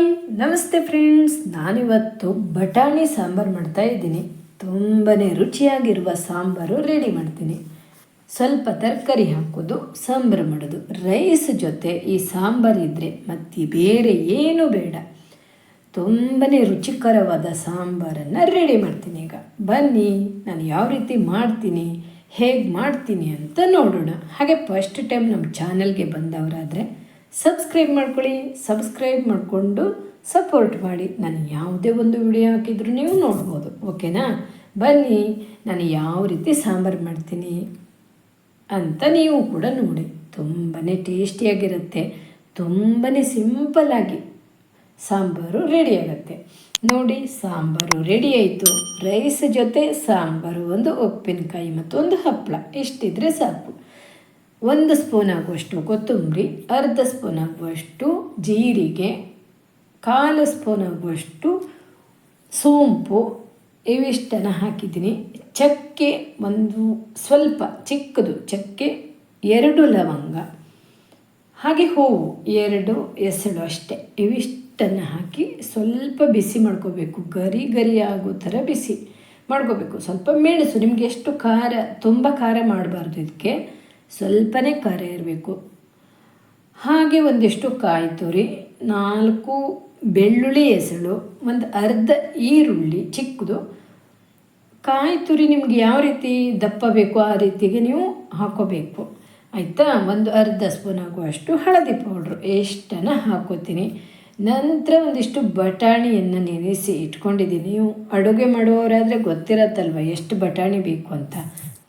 Hi, ನಮಸ್ತೆ friends. ನಾನಿವತ್ತು ಬಟಾಣಿ ಸಾಂಬಾರು ಮಾಡ್ತಾ ಇದ್ದೀನಿ. ತುಂಬಾ ರುಚಿಯಾಗಿರುವ ಸಾಂಬಾರು ರೆಡಿ ಮಾಡ್ತೀನಿ. ಸ್ವಲ್ಪ ತರಕಾರಿ ಹಾಕೋದು, ಸಾಂಬಾರು ಮಾಡೋದು. ರೈಸ್ ಜೊತೆ ಈ ಸಾಂಬಾರು ಇದ್ದರೆ ಮತ್ತೆ ಬೇರೆ ಏನೂ ಬೇಡ. ತುಂಬಾ ರುಚಿಕರವಾದ ಸಾಂಬಾರನ್ನು ರೆಡಿ ಮಾಡ್ತೀನಿ ಈಗ. ಬನ್ನಿ, ನಾನು ಯಾವ ರೀತಿ ಮಾಡ್ತೀನಿ, ಹೇಗೆ ಮಾಡ್ತೀನಿ ಅಂತ ನೋಡೋಣ. ಹಾಗೆ ಫಸ್ಟ್ ಟೈಮ್ ನಮ್ಮ ಚಾನಲ್ಗೆ ಬಂದವರಾದರೆ ಸಬ್ಸ್ಕ್ರೈಬ್ ಮಾಡ್ಕೊಳ್ಳಿ ಸಬ್ಸ್ಕ್ರೈಬ್ ಮಾಡಿಕೊಂಡು ಸಪೋರ್ಟ್ ಮಾಡಿ. ನಾನು ಯಾವುದೇ ಒಂದು ವಿಡಿಯೋ ಹಾಕಿದ್ರು ನೀವು ನೋಡ್ಬೋದು ಓಕೆನಾ ಬನ್ನಿ, ನಾನು ಯಾವ ರೀತಿ ಸಾಂಬಾರು ಮಾಡ್ತೀನಿ ಅಂತ ನೀವು ಕೂಡ ನೋಡಿ. ತುಂಬಾ ಟೇಸ್ಟಿಯಾಗಿರುತ್ತೆ ತುಂಬಾ ಸಿಂಪಲ್ಲಾಗಿ ಸಾಂಬಾರು ರೆಡಿ ಆಗುತ್ತೆ. ನೋಡಿ, ಸಾಂಬಾರು ರೆಡಿ ಆಯಿತು. ರೈಸ್ ಜೊತೆ ಸಾಂಬಾರು, ಒಂದು ಉಪ್ಪಿನಕಾಯಿ ಮತ್ತು ಒಂದು ಹಪ್ಪಳ ಇಷ್ಟಿದ್ರೆ ಸಾಕು. ಒಂದು ಸ್ಪೂನ್ ಆಗುವಷ್ಟು ಕೊತ್ತಂಬರಿ, ಅರ್ಧ ಸ್ಪೂನ್ ಆಗುವಷ್ಟು ಜೀರಿಗೆ, ಕಾಲು ಸ್ಪೂನ್ ಆಗುವಷ್ಟು ಸೋಂಪು, ಇವಿಷ್ಟನ್ನು ಹಾಕಿದ್ದೀನಿ. ಚಕ್ಕೆ ಒಂದು ಸ್ವಲ್ಪ, ಚಿಕ್ಕದು ಚಕ್ಕೆ, ಎರಡು ಲವಂಗ, ಹಾಗೆ ಹೂವು, ಎರಡು ಎಸಳು ಅಷ್ಟೇ. ಇವಿಷ್ಟನ್ನು ಹಾಕಿ ಸ್ವಲ್ಪ ಬಿಸಿ ಮಾಡ್ಕೋಬೇಕು. ಗರಿ ಗರಿ ಆಗೋ ಥರ ಬಿಸಿ ಮಾಡ್ಕೋಬೇಕು. ಸ್ವಲ್ಪ ಮೆಣಸು, ನಿಮಗೆ ಎಷ್ಟು ಖಾರ, ತುಂಬ ಖಾರ ಮಾಡಬಾರ್ದು ಇದಕ್ಕೆ. ಸ್ವಲ್ಪನೇ ಖಾರ ಇರಬೇಕು. ಹಾಗೆ ಒಂದಿಷ್ಟು ಕಾಯಿ ತುರಿ, ನಾಲ್ಕು ಬೆಳ್ಳುಳ್ಳಿ ಎಸಳು ಒಂದು ಅರ್ಧ ಈರುಳ್ಳಿ ಚಿಕ್ಕದು. ಕಾಯಿ ತುರಿ ನಿಮ್ಗೆ ಯಾವ ರೀತಿ ದಪ್ಪ ಬೇಕು ಆ ರೀತಿಗೆ ನೀವು ಹಾಕೋಬೇಕು. ಆಯಿತಾ? ಒಂದು ಅರ್ಧ ಸ್ಪೂನ್ ಆಗುವಷ್ಟು ಹಳದಿ ಪೌಡ್ರು ಎಷ್ಟನ್ನು ಹಾಕೋತೀನಿ. ನಂತರ ಒಂದಿಷ್ಟು ಬಟಾಣಿಯನ್ನು ನೆನೆಸಿ ಇಟ್ಕೊಂಡಿದ್ದೀನಿ. ನೀವು ಅಡುಗೆ ಮಾಡುವವರಾದರೆ ಗೊತ್ತಿರತ್ತಲ್ವ ಎಷ್ಟು ಬಟಾಣಿ ಬೇಕು ಅಂತ.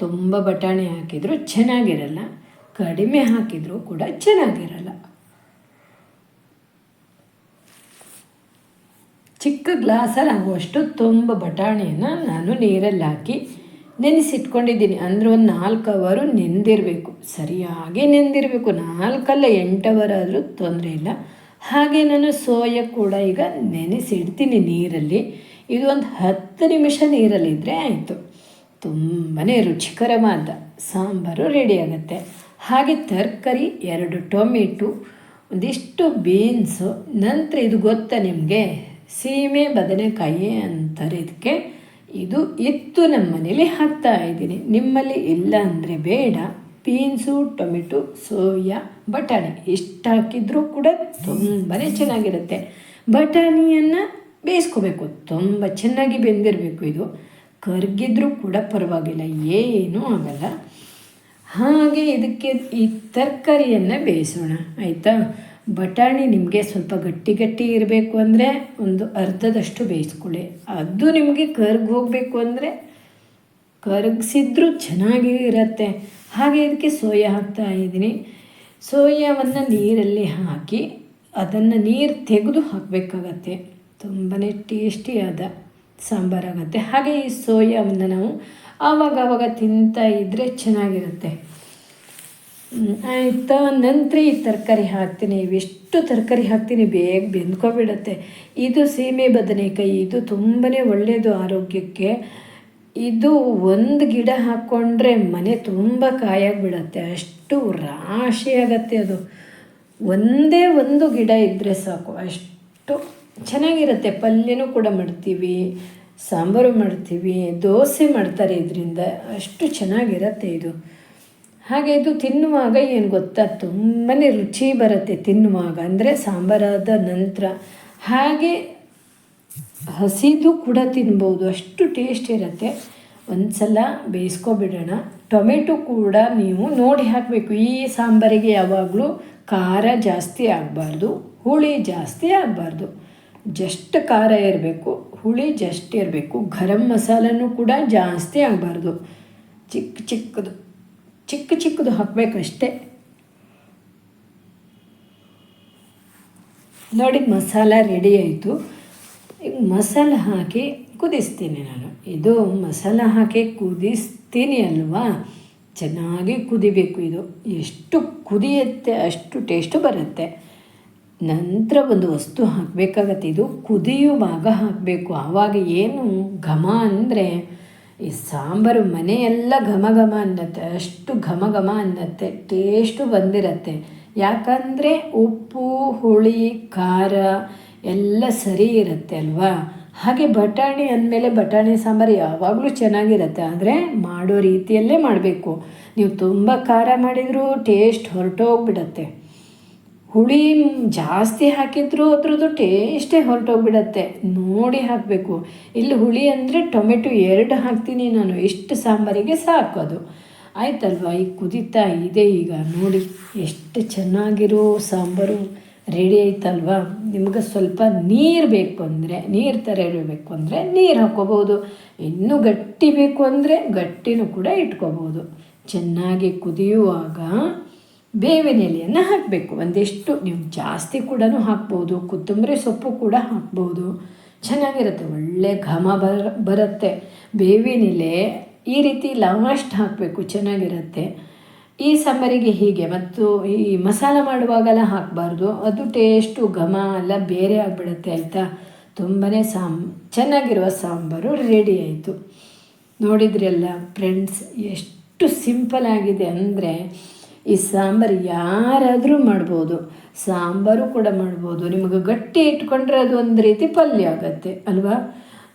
ತುಂಬ ಬಟಾಣಿ ಹಾಕಿದರೂ, ಚೆನ್ನಾಗಿರಲ್ಲ. ಕಡಿಮೆ ಹಾಕಿದರೂ ಕೂಡ ಚೆನ್ನಾಗಿರಲ್ಲ. ಚಿಕ್ಕ ಗ್ಲಾಸಲ್ಲಿ ಆಗುವಷ್ಟು ತುಂಬ ಬಟಾಣಿಯನ್ನು ನಾನು ನೀರಲ್ಲಿ ಹಾಕಿ ನೆನೆಸಿಟ್ಕೊಂಡಿದ್ದೀನಿ. ಅಂದರೆ ಒಂದು ನಾಲ್ಕು ಅವರು ನೆಂದಿರಬೇಕು. ಸರಿಯಾಗಿ ನೆಂದಿರಬೇಕು. ನಾಲ್ಕಲ್ಲ ಎಂಟು ಅವರ್ ಆದರೂ ತೊಂದರೆ ಇಲ್ಲ. ಹಾಗೆ ನಾನು ಸೋಯ ಕೂಡ ಈಗ ನೆನೆಸಿಡ್ತೀನಿ ನೀರಲ್ಲಿ. ಇದು ಒಂದು ಹತ್ತು ನಿಮಿಷ ನೀರಲ್ಲಿದ್ದರೆ ಆಯಿತು. ತುಂಬಾ ರುಚಿಕರವಾದ ಸಾಂಬಾರು ರೆಡಿಯಾಗುತ್ತೆ ಹಾಗೆ ತರಕಾರಿ ಎರಡು ಟೊಮೆಟೊ, ಒಂದಿಷ್ಟು ಬೀನ್ಸು ನಂತರ ಇದು ಗೊತ್ತಾ ನಿಮಗೆ? ಸೀಮೆ ಬದನೆಕಾಯಿ ಅಂತಾರೆ ಇದಕ್ಕೆ. ಇದು ಇತ್ತು ನಮ್ಮ ಮನೇಲಿ ಹಾಕ್ತಾ ಇದ್ದೀನಿ. ನಿಮ್ಮಲ್ಲಿ ಇಲ್ಲ ಅಂದರೆ ಬೇಡ. ಬೀನ್ಸು ಟೊಮೆಟೊ, ಸೋಯಾ, ಬಟಾಣಿ ಇಷ್ಟು ಹಾಕಿದ್ರೂ ಕೂಡ ತುಂಬಾ ಚೆನ್ನಾಗಿರುತ್ತೆ. ಬಟಾಣಿಯನ್ನು ಬೇಯಿಸ್ಕೋಬೇಕು. ತುಂಬ ಚೆನ್ನಾಗಿ ಬೆಂದಿರಬೇಕು ಇದು. ಕರ್ಗಿದ್ರೂ ಕೂಡ ಪರವಾಗಿಲ್ಲ, ಏನೂ ಆಗಲ್ಲ. ಹಾಗೆ ಇದಕ್ಕೆ ಈ ತರಕಾರಿಯನ್ನು ಬೇಯಿಸೋಣ, ಆಯಿತಾ? ಬಟಾಣಿ ನಿಮಗೆ ಸ್ವಲ್ಪ ಗಟ್ಟಿ ಗಟ್ಟಿ ಇರಬೇಕು ಅಂದರೆ ಒಂದು ಅರ್ಧದಷ್ಟು ಬೇಯಿಸ್ಕೊಳ್ಳಿ. ಅದು ನಿಮಗೆ ಕರ್ಗ್ ಹೋಗಬೇಕು ಅಂದರೆ ಕರಗಿಸಿದ್ರೂ ಚೆನ್ನಾಗಿ ಇರುತ್ತೆ. ಹಾಗೆ ಇದಕ್ಕೆ ಸೋಯಾ ಹಾಕ್ತಾ ಇದ್ದೀನಿ. ಸೋಯಾವನ್ನು ನೀರಲ್ಲಿ ಹಾಕಿ ಅದನ್ನು ನೀರು ತೆಗೆದು ಹಾಕಬೇಕಾಗತ್ತೆ. ತುಂಬಾ ಟೇಸ್ಟಿಯಾದ ಸಾಂಬಾರಾಗುತ್ತೆ. ಹಾಗೆ ಈ ಸೋಯಾವನ್ನು ನಾವು ಆವಾಗ ಆವಾಗ ತಿಂತಾ ಇದ್ದರೆ ಚೆನ್ನಾಗಿರುತ್ತೆ. ಆಯಿತಾ? ನಂತರ ಈ ತರಕಾರಿ ಹಾಕ್ತೀನಿ. ಇವೆಷ್ಟು ತರಕಾರಿ ಹಾಕ್ತೀನಿ, ಬೇಗ ಬೆಂದ್ಕೊಬಿಡುತ್ತೆ. ಇದು ಸೀಮೆ ಬದನೆಕಾಯಿ. ಇದು ತುಂಬಾ ಒಳ್ಳೆಯದು ಆರೋಗ್ಯಕ್ಕೆ. ಇದು ಒಂದು ಗಿಡ ಹಾಕ್ಕೊಂಡ್ರೆ ಮನೆ ತುಂಬ ಕಾಯಾಗಿಬಿಡತ್ತೆ. ಅಷ್ಟು ರಾಶಿ ಆಗತ್ತೆ ಅದು. ಒಂದೇ ಒಂದು ಗಿಡ ಇದ್ದರೆ ಸಾಕು. ಅಷ್ಟು ಚೆನ್ನಾಗಿರುತ್ತೆ, ಪಲ್ಯನೂ ಕೂಡ ಮಾಡ್ತೀವಿ, ಸಾಂಬಾರು ಮಾಡ್ತೀವಿ, ದೋಸೆ ಮಾಡ್ತಾರೆ ಇದರಿಂದ, ಅಷ್ಟು ಚೆನ್ನಾಗಿರುತ್ತೆ ಇದು. ಹಾಗೆ ಇದು ತಿನ್ನುವಾಗ ಏನು ಗೊತ್ತಾ ತುಂಬಾ ರುಚಿ ಬರುತ್ತೆ ತಿನ್ನುವಾಗ, ಅಂದರೆ ಸಾಂಬಾರಾದ ನಂತರ. ಹಾಗೆ ಹಸಿದು ಕೂಡ ತಿನ್ಬೋದು, ಅಷ್ಟು ಟೇಸ್ಟ್ ಇರುತ್ತೆ. ಒಂದು ಸಲ ಬೇಯಿಸ್ಕೊಬಿಡೋಣ. ಟೊಮೆಟೊ ಕೂಡ ನೀವು ನೋಡಿ ಹಾಕಬೇಕು, ಈ ಸಾಂಬಾರಿಗೆ ಯಾವಾಗಲೂ ಖಾರ ಜಾಸ್ತಿ ಆಗಬಾರ್ದು, ಹುಳಿ ಜಾಸ್ತಿ ಆಗಬಾರ್ದು. ಜಸ್ಟ್ ಖಾರ ಇರಬೇಕು, ಹುಳಿ ಜಸ್ಟ್ ಇರಬೇಕು, ಗರಂ ಮಸಾಲನೂ ಕೂಡ ಜಾಸ್ತಿ ಆಗಬಾರ್ದು. ಚಿಕ್ಕ ಚಿಕ್ಕದು ಚಿಕ್ಕ ಚಿಕ್ಕದು ಹಾಕಬೇಕಷ್ಟೇ. ನೋಡಿ, ಮಸಾಲ ರೆಡಿ ಆಯಿತು. ಈಗ ಮಸಾಲ ಹಾಕಿ ಕುದಿಸ್ತೀನಿ ನಾನು. ಇದು ಮಸಾಲ ಹಾಕಿ ಕುದಿಸ್ತೀನಿ ಅಲ್ವಾ? ಚೆನ್ನಾಗಿ ಕುದಿಬೇಕು ಇದು. ಎಷ್ಟು ಕುದಿಯುತ್ತೆ ಅಷ್ಟು ಟೇಸ್ಟು ಬರುತ್ತೆ. ನಂತರ ಒಂದು ವಸ್ತು ಹಾಕಬೇಕಾಗತ್ತೆ. ಇದು ಕುದಿಯುವಾಗ ಹಾಕಬೇಕು. ಆವಾಗ ಏನು ಘಮ ಅಂದರೆ ಈ ಸಾಂಬಾರು ಮನೆಯೆಲ್ಲ ಘಮ ಘಮ ಅನ್ನತ್ತೆ. ಅಷ್ಟು ಘಮ ಘಮ ಅನ್ನತ್ತೆ. ಟೇಸ್ಟು ಬಂದಿರತ್ತೆ. ಯಾಕಂದರೆ ಉಪ್ಪು, ಹುಳಿ, ಖಾರ ಎಲ್ಲ ಸರಿ ಇರುತ್ತೆ ಅಲ್ವಾ? ಹಾಗೆ ಬಟಾಣಿ ಅಂದಮೇಲೆ ಬಟಾಣಿ ಸಾಂಬಾರು ಯಾವಾಗಲೂ ಚೆನ್ನಾಗಿರುತ್ತೆ. ಆದರೆ ಮಾಡೋ ರೀತಿಯಲ್ಲೇ ಮಾಡಬೇಕು. ನೀವು ತುಂಬ ಖಾರ ಮಾಡಿದರೂ ಟೇಸ್ಟ್ ಹೊರಟೋಗ್ಬಿಡತ್ತೆ. ಹುಳಿ ಜಾಸ್ತಿ ಹಾಕಿದ್ರು ಅದ್ರದ್ದು ಟೇಸ್ಟೇ ಹೊರಟೋಗ್ಬಿಡತ್ತೆ. ನೋಡಿ ಹಾಕಬೇಕು. ಇಲ್ಲಿ ಹುಳಿ ಅಂದರೆ ಟೊಮೆಟೊ ಎರಡು ಹಾಕ್ತೀನಿ ನಾನು. ಎಷ್ಟು ಸಾಂಬಾರಿಗೆ ಸಾಕು ಅದು. ಆಯ್ತಲ್ವಾ? ಈಗ ಕುದೀತಾ ಇದೆ ಈಗ. ನೋಡಿ, ಎಷ್ಟು ಚೆನ್ನಾಗಿರೋ ಸಾಂಬಾರು ರೆಡಿ ಆಯ್ತಲ್ವಾ? ನಿಮ್ಗೆ ಸ್ವಲ್ಪ ನೀರು ಬೇಕು ಅಂದರೆ, ನೀರು ಥರ ಇರಬೇಕು ಅಂದರೆ ನೀರು ಹಾಕ್ಕೋಬೋದು. ಇನ್ನೂ ಗಟ್ಟಿ ಬೇಕು ಅಂದರೆ ಗಟ್ಟಿನೂ ಕೂಡ ಇಟ್ಕೋಬೋದು. ಚೆನ್ನಾಗಿ ಕುದಿಯುವಾಗ ಬೇವಿನ ಎಲೆಯನ್ನು ಹಾಕಬೇಕು. ಒಂದಿಷ್ಟು ನೀವು ಜಾಸ್ತಿ ಕೂಡ ಹಾಕ್ಬೋದು, ಕೊತ್ತಂಬರಿ ಸೊಪ್ಪು ಕೂಡ ಹಾಕ್ಬೋದು. ಚೆನ್ನಾಗಿರುತ್ತೆ, ಒಳ್ಳೆ ಘಮ ಬರ, ಬರುತ್ತೆ. ಬೇವಿನ ಎಲೆ ಈ ರೀತಿ ಲಾಸ್ಟ್ ಹಾಕಬೇಕು, ಚೆನ್ನಾಗಿರುತ್ತೆ. ಈ ಸಾಂಬಾರಿಗೆ ಹೀಗೆ, ಮತ್ತು ಈ ಮಸಾಲ ಮಾಡುವಾಗೆಲ್ಲ ಹಾಕಬಾರ್ದು. ಅದು ಟೇಸ್ಟು, ಘಮ ಎಲ್ಲ ಬೇರೆ ಆಗಿಬಿಡುತ್ತೆ ಆಯಿತಾ? ತುಂಬಾ ಸಾಮ್ ಚೆನ್ನಾಗಿರುವ ಸಾಂಬಾರು ರೆಡಿ ಆಯಿತು. ನೋಡಿದ್ರಲ್ಲ ಫ್ರೆಂಡ್ಸ್, ಎಷ್ಟು ಸಿಂಪಲ್ ಆಗಿದೆ ಅಂದರೆ ಈ ಸಾಂಬಾರು ಯಾರಾದರೂ ಮಾಡ್ಬೋದು. ಸಾಂಬಾರು ಕೂಡ ಮಾಡ್ಬೋದು. ನಿಮಗೆ ಗಟ್ಟಿ ಇಟ್ಕೊಂಡ್ರೆ ಅದು ಒಂದು ರೀತಿ ಪಲ್ಯ ಆಗುತ್ತೆ, ಅಲ್ವಾ?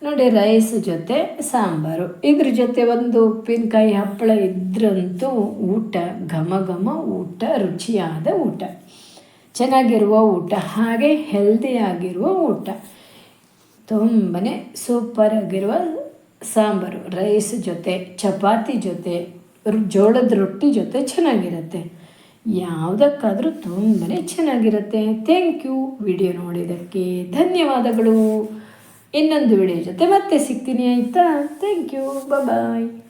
ನೋಡಿ, ರೈಸ್ ಜೊತೆ ಸಾಂಬಾರು. ಇದ್ರ ಜೊತೆ ಒಂದು ಉಪ್ಪಿನಕಾಯಿ ಹಪ್ಪಳ ಇದ್ರಂತೂ ಊಟ, ಘಮ ಘಮ ಊಟ, ರುಚಿಯಾದ ಊಟ. ಚೆನ್ನಾಗಿರುವ ಊಟ, ಹಾಗೆ ಹೆಲ್ದಿಯಾಗಿರುವ ಊಟ. ತುಂಬನೇ ಸೂಪರಾಗಿರುವ ಸಾಂಬಾರು. ರೈಸ್ ಜೊತೆ, ಚಪಾತಿ ಜೊತೆ ಜೋಳದ ರೊಟ್ಟಿ ಜೊತೆ ಚೆನ್ನಾಗಿರುತ್ತೆ. ಯಾವುದಕ್ಕಾದರೂ ತುಂಬನೇ ಚೆನ್ನಾಗಿರುತ್ತೆ. ಥ್ಯಾಂಕ್ ಯು ವಿಡಿಯೋ ನೋಡಿದ್ದಕ್ಕೆ ಧನ್ಯವಾದಗಳು. ಇನ್ನೊಂದು ವಿಡಿಯೋ ಜೊತೆ ಮತ್ತೆ ಸಿಗ್ತೀನಿ ಆಯಿತಾ? Thank you bye